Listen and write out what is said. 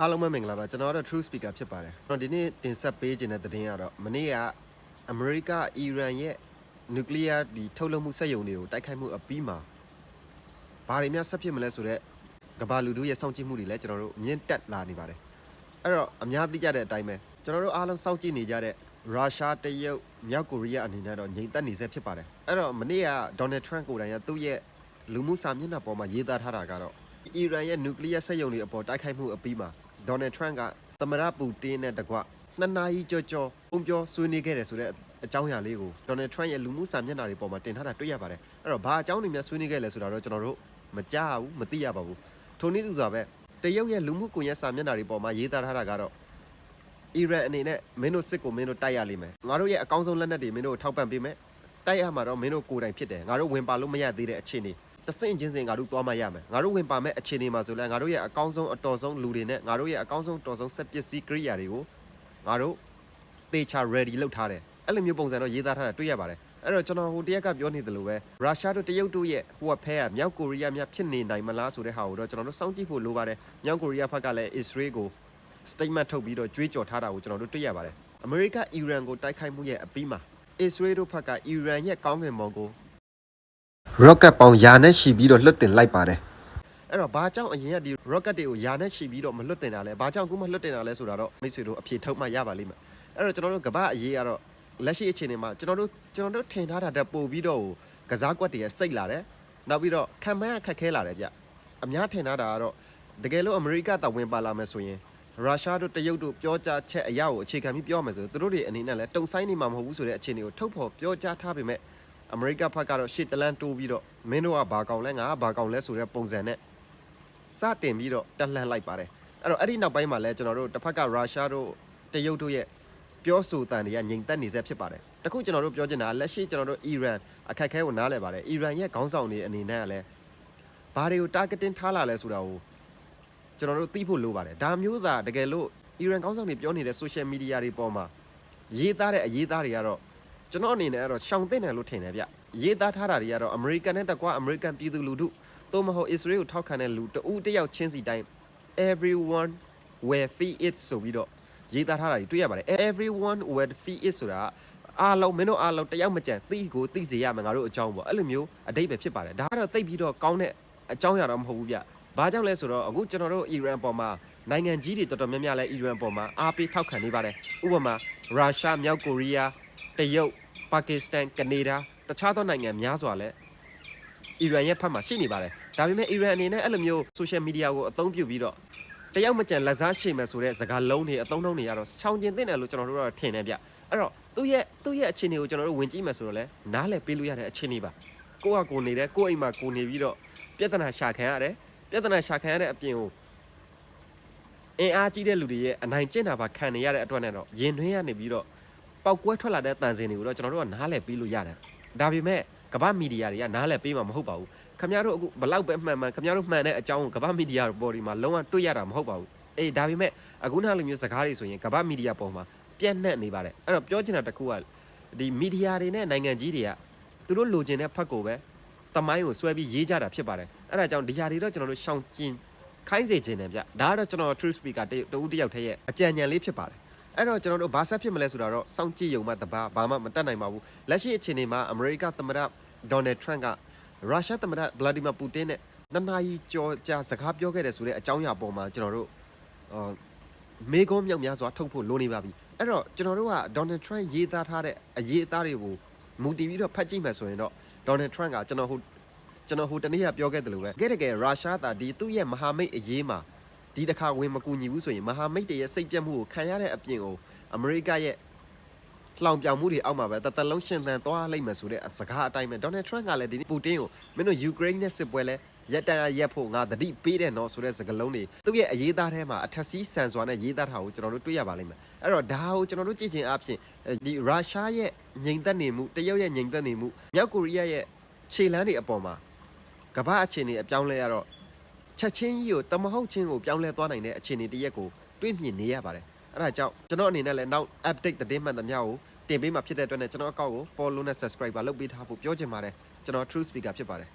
အားလုံးပဲမင်္ဂလာပါကျွန်တော်ကတော့ True Speaker ဖြစ်ပါတယ်ကျွန်တော်ဒီနေ့တင်ဆက်ပေးခြင်းတဲ့သတင်းကတော့မနေ့ကအမေရိကအီရန်ရဲ့နျူကလ িয়ার ဒီထုတ်လုပ်မှုစက်ရုံတွေကိုတိုက်ခိုက်မှုအပြီးမှာဘာတွေများဆက်ဖြစ်မလဲဆိုတော့ကမ္ဘာလူထုရဲ့စောင့်ကြည့်မှုတွေလည်းကျွန်တော်တို့မြင့်တက်လာနေပါတယ်အဲ့တော့အများသိကြတဲ့အတိုင်းပဲကျွန်တော်တို့အားလုံးစောင့်ကြည့်နေကြတဲ့ရုရှားတရုတ်မြောက်ကိုရီးယားအနေနဲ့တော့ငြိမ်သက်နေဆဲဖြစ်ပါတယ်အဲ့တော့မနေ့ကဒေါ်နယ်ထရန့်ကိုယ်တိုင်ကသူ့ရဲ့လူမှုစာမျက်နှာပေါ်မှာရေးသားထားတာကတော့အီရန်ရဲ့နျူကလ িয়ার စက်ရုံတွေအပေါ်တိုက်ခိုက်မှုအပြီးမှာ ဒေါ်နယ်ထရန့်ကသမရပူတင်နဲ့တကွနှစ်နာရီကြော်ကြော်ပုံပြောဆွေးနွေးခဲ့တယ်ဆိုတဲ့အကြောင်းအရာလေးကိုဒေါ်နယ်ထရန့်ရဲ့လူမှုစာမျက်နှာတွေပေါ်မှာတင်ထားတာတွေ့ရပါတယ်အဲ့တော့ဘာအကြောင်းတွေများဆွေးနွေးခဲ့လဲဆိုတာတော့ကျွန်တော်တို့မကြားဘူးမသိရပါဘူးထိုနည်းသူစွာပဲတရုတ်ရဲ့လူမှုကွန်ရက်စာမျက်နှာတွေပေါ်မှာရေးသားထားတာကတော့အီရန်အနေနဲ့မင်းတို့စစ်ကိုမင်းတို့တိုက်ရလိမ့်မယ်ငါတို့ရဲ့အကောင်းဆုံးလက်နက်တွေမင်းတို့ထောက်ပံ့ပေးမယ်တိုက်ရမှာတော့မင်းတို့ကိုယ်တိုင်ဖြစ်တယ်ငါတို့ဝင်ပါလို့မရသေးတဲ့အခြေအနေ တဆင့်ချင်းစင်ငါတို့သွားမှရမယ်ငါတို့ဝင်ပါမဲ့အခြေအနေမှာဆိုလဲငါတို့ရဲ့အကောင်းဆုံးအတော်ဆုံးလူတွေနဲ့ငါတို့ရဲ့အကောင်းဆုံးတော်ဆုံးစက်ပစ္စည်းကိရိယာတွေကိုငါတို့သေချာ ready လုပ်ထားတယ်အဲ့လိုမျိုးပုံစံတော့ရေးသားထားတာတွေ့ရပါတယ်အဲ့တော့ကျွန်တော်ဟိုတရက်ကပြောနေသလိုပဲရုရှားတို့တရုတ်တို့ရဲ့ဟိုကဖဲကမြောက်ကိုရီးယားများဖြစ်နေနိုင်မလားဆိုတဲ့ဟာကိုတော့ကျွန်တော်တို့စောင့်ကြည့်ဖို့လိုပါတယ်မြောက်ကိုရီးယားဘက်ကလည်း Israel ကို statement ထုတ်ပြီးတော့ကြွေးကြော်ထားတာကိုကျွန်တော်တို့တွေ့ရပါတယ်အမေရိကအီရန်ကိုတိုက်ခိုက်မှုရဲ့အပြီးမှာ Israel တို့ဘက်ကအီရန်ရဲ့ကောင်းကင်ဘုံကို rocket ပေါင်းယာနဲ့ရှိပြီးတော့လွတ်တင်လိုက်ပါတယ်အဲ့တော့ဘာကြောင့်အရင်ကဒီ rocket တွေကိုယာနဲ့ရှိပြီးတော့မလွတ်တင်တာလဲဘာကြောင့်အခုမှလွတ်တင်တာလဲဆိုတာတော့မိတ်ဆွေတို့အဖြေထုတ်မှရပါလိမ့်မယ်အဲ့တော့ကျွန်တော်တို့ကမ္ဘာအရေးကတော့လက်ရှိအခြေအနေမှာကျွန်တော်တို့ကျွန်တော်တို့ထင်ထားတာတက်ပို့ပြီးတော့ကစားကွက်တွေရဲ့စိတ်လာတယ်နောက်ပြီးတော့ခံမန်းခက်ခဲလာတယ်ဗျအများထင်ထားတာကတော့တကယ်လို့အမေရိကတာဝန်ပါလာမယ်ဆိုရင်ရုရှားတို့တရုတ်တို့ပြောကြားချက်အရာကိုအခြေခံပြီးပြောမယ်ဆိုသူတို့တွေအနေနဲ့လည်းတုံဆိုင်နေမှာမဟုတ်ဘူးဆိုတဲ့အခြေအနေကိုထုတ်ဖော်ပြောကြားထားပေမဲ့ အမေရိကဘက်ကတော့ရှစ်တလန်းတိုးပြီးတော့မင်းတို့ကဘာကောင်လဲငါကဘာကောင်လဲဆိုတဲ့ပုံစံနဲ့စတင်ပြီးတော့တက်လှမ်းလိုက်ပါတယ်အဲ့တော့အဲ့ဒီနောက်ပိုင်းမှာလဲကျွန်တော်တို့တစ်ဖက်ကရုရှားတို့တရုတ်တို့ရဲ့ပြောဆိုတန်တွေကငြိမ်သက်နေစေဖြစ်ပါတယ်တခုကျွန်တော်တို့ပြောချင်တာလက်ရှိကျွန်တော်တို့အီရန်အခက်အခဲကိုနားလည်ပါတယ်အီရန်ရဲ့ခေါင်းဆောင်တွေအနေနဲ့ကလည်းဘာတွေကို targeting ထားလာလဲဆိုတာကိုကျွန်တော်တို့သိဖို့လိုပါတယ်ဒါမျိုးသာတကယ်လို့အီရန်ခေါင်းဆောင်တွေပြောနေတဲ့ social media တွေပေါ်မှာရေးသားတဲ့အရေးသားတွေကတော့ ကျွန်တော်အနေနဲ့ကတော့ရှောင်သိမ့်တယ်လို့ထင်တယ်ဗျရေးသားထားတာတွေကတော့အမေရိကန်နဲ့တကွာအမေရိကန်ပြည်သူလူထုသို့မဟုတ်အစ္စရေးကိုထောက်ခံတဲ့လူတဦးတစ်ယောက်ချင်းစီတိုင်း everyone will feel it ဆိုပြီးတော့ရေးသားထားတာတွေတွေ့ရပါတယ် everyone will feel it ဆိုတာအားလုံးမင်းတို့အားလုံးတယောက်မကြံသိကိုသိစေရမယ်ငါတို့အကြောင်းပေါ့အဲ့လိုမျိုးအတိတ်ပဲဖြစ်ပါတယ်ဒါကတော့သိပြီးတော့ကောင်းတဲ့အကြောင်းအရာတော့မဟုတ်ဘူးဗျဘာကြောင့်လဲဆိုတော့အခုကျွန်တော်တို့အီရန်ပေါ်မှာနိုင်ငံကြီးတွေတော်တော်များများလဲအီရန်ပေါ်မှာအားပေးထောက်ခံနေပါတယ်ဥပမာရုရှားမြောက်ကိုရီးယား တရုတ်ပါကစ္စတန်ကနေဒါတခြားသောနိုင်ငံများစွာလည်းအီရန်ရဲ့ဖက်မှာရှိနေပါတယ်ဒါပေမဲ့အီရန်အနေနဲ့အဲ့လိုမျိုး social media ကိုအသုံးပြုပြီးတော့တယောက်မကြံလက်စားရှိမယ်ဆိုတဲ့စကားလုံးတွေအသုံးနှုန်းတွေကတော့ချောင်ကျင်သင့်တယ်လို့ကျွန်တော်တို့ကတော့ထင်တယ်ဗျအဲ့တော့သူ့ရဲ့သူ့ရဲ့အခြေအနေကိုကျွန်တော်တို့ဝင်ကြည့်မယ်ဆိုတော့လဲနားလည်ပေးလို့ရတဲ့အခြေအနေပါကိုကကိုနေတယ်ကိုအိမ်မှာကိုနေပြီးတော့ပြဿနာရှာခံရတယ်ပြဿနာရှာခံရတဲ့အပြင်ကိုအင်အားကြီးတဲ့လူတွေရဲ့အနိုင်ကျင့်တာပါခံနေရတဲ့အတွက်နဲ့တော့ရင်တွင်းရနေပြီးတော့ ပောက်ကွဲထွက်လာတဲ့တန်စင်တွေကိုတော့ကျွန်တော်တို့ကနားလည်ပေးလို့ရတယ်။ဒါပေမဲ့ကမ္ဘာမီဒီယာတွေကနားလည်ပေးမှာမဟုတ်ပါဘူး။ခင်ဗျားတို့အခုဘလောက်ပဲမှန်မှန်ခင်ဗျားတို့မှန်တဲ့အကြောင်းကိုကမ္ဘာမီဒီယာပေါ်ဒီမှာလုံးဝတွေ့ရတာမဟုတ်ပါဘူး။အေးဒါပေမဲ့အခုနောက်လိုမျိုးစကားတွေဆိုရင်ကမ္ဘာမီဒီယာပေါ်မှာပြန့်နှံ့နေပါတယ်။အဲ့တော့ပြောချင်တာတစ်ခုကဒီမီဒီယာတွေနဲ့နိုင်ငံကြီးတွေကသူတို့လိုချင်တဲ့ဖက်ကိုပဲတမိုင်းကိုဆွဲပြီးရေးကြတာဖြစ်ပါတယ်။အဲ့ဒါကြောင့်ဒီဟာတွေတော့ကျွန်တော်တို့ရှောင်ကျင်ခိုင်းစေခြင်းတယ်ဗျ။ဒါကတော့ကျွန်တော် True Speaker တဦးတစ်ယောက်တည်းရဲ့အကြံဉာဏ်လေးဖြစ်ပါတယ်။ အဲ့တော့ကျွန်တော်တို့ဘာဆက်ဖြစ်မလဲဆိုတာတော့စောင့်ကြည့်ရုံမှတပါဘာမှမတတ်နိုင်ပါဘူးလက်ရှိအခြေအနေမှာအမေရိကသမ္မတဒေါ်နယ်ထရန့်ကရုရှားသမ္မတဗလာဒီမာပူတင်နဲ့နှစ်နာရီကြော်ကြာစကားပြောခဲ့တယ်ဆိုတဲ့အကြောင်းအရာပေါ်မှာကျွန်တော်တို့အာမေကွန်မြောက်များစွာထုတ်ဖို့လိုနေပါပြီအဲ့တော့ကျွန်တော်တို့ကဒေါ်နယ်ထရန့်ရေးသားထားတဲ့အရေးအသားတွေကိုမူတည်ပြီးတော့ဖတ်ကြည့်မယ်ဆိုရင်တော့ဒေါ်နယ်ထရန့်ကကျွန်တော်ဟိုကျွန်တော်ဟိုတနေ့ကပြောခဲ့တယ်လို့ပဲတကယ်တကယ်ရုရှားသားဒီသူ့ရဲ့မဟာမိတ်အရေးမှာ ဒီတစ်ခါဝင်မကူညီဘူးဆိုရင်မဟာမိတ်တွေရဲ့စိတ်ပြတ်မှုကိုခံရတဲ့အပြင်ကိုအမေရိကရဲ့လှောင်ပြောင်မှုတွေအောက်မှာပဲတသက်လုံးရှင်သန်သွားလိုက်မယ်ဆိုတဲ့စကားအတိုင်းပဲဒေါ်နယ်ထရန့်ကလည်းဒီပူတင်ကိုမင်းတို့ယူကရိန်းနဲ့စစ်ပွဲလဲရက်တန်ရက်ဖို့ငါတတိပေးတယ်နော်ဆိုတဲ့စကားလုံးတွေသူ့ရဲ့အရေးသားထဲမှာအထက်စီးဆန်စွာနဲ့ရေးသားထားကိုကျွန်တော်တို့တွေ့ရပါလိမ့်မယ်အဲ့တော့ဒါကိုကျွန်တော်တို့ကြည့်ချင်အဖြစ်ဒီရုရှားရဲ့ငြိမ်သက်နေမှုတရုတ်ရဲ့ငြိမ်သက်နေမှုမြောက်ကိုရီးယားရဲ့ခြေလမ်းတွေအပေါ်မှာကမ္ဘာအခြေအနေအပြောင်းလဲရတော့ ချက်ချင်းကြီးကိုတမဟုတ်ချင်းကိုပြောင်းလဲသွားနိုင်တဲ့အခြေအနေတစ်ရက်ကိုတွေးမြင်နေရပါတယ်အဲ့ဒါကြောင့်ကျွန်တော်အနေနဲ့လည်းနောက် update သတင်းမှန်သမျှကိုတင်ပေးမှာဖြစ်တဲ့အတွက်နဲ့ကျွန်တော်အကောင့်ကို follow နဲ့ subscribe ပါလုပ်ပေးထားဖို့ပြောချင်ပါတယ်ကျွန်တော် true speaker ဖြစ်ပါတယ်